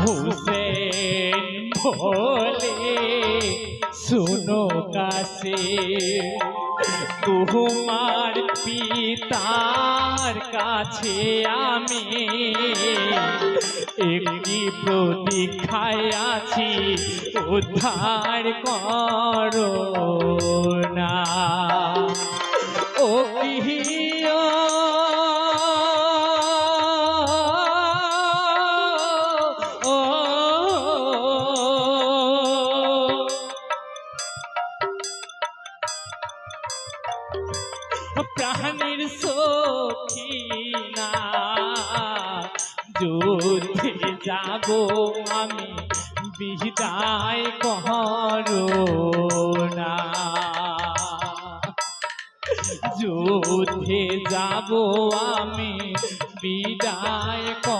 হুসেন ভোলে শুনো কাছে তোমার পিতার কাছে আমি একটি প্রতীক্ষায় আছি উদ্ধার করো না। প্রাণীর সখিনা যুদ্ধে যাব আমি বিদায় করো না যুদ্ধে যাব আমি বিদায় করো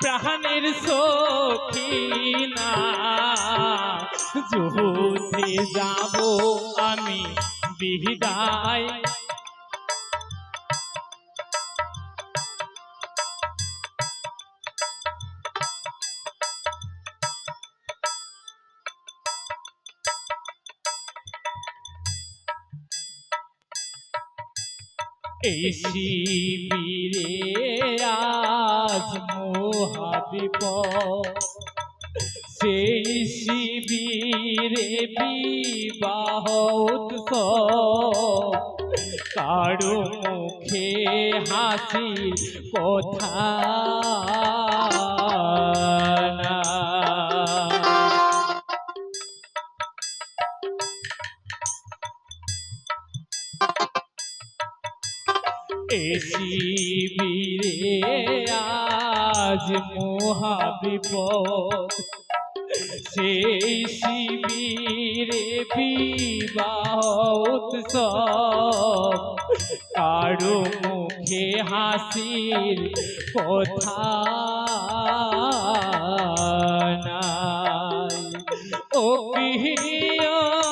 প্রাণের সখিনা। যুদ্ধে যাব আমি বিদায় এই শিবিরে আজ মহাবিপ সেই শিবিরে বিবাহ উৎসব। কারও মুখে হাসি কথা শিবিরে আজ মহাবিপদ। সেই শিবিরে বিবাহ উৎসব। কারও মুখে হাসির কথা নাই। ও গৃহিয়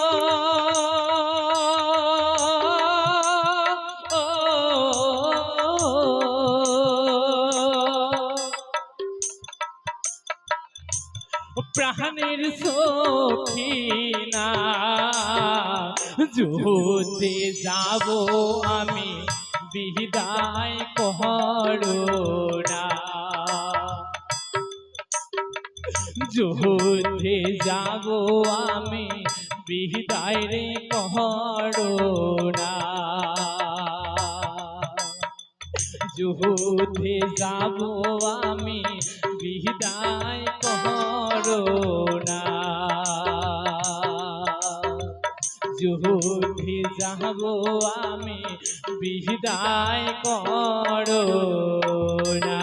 প্রাণের সখিনা। যুদ্ধে যাব আমি, বিদায় না। যুদ্ধে যাব আমি, বিদায় রে না। যুদ্ধে যাব আমি যুদ্ধে যাব আমি বিদায় করো না।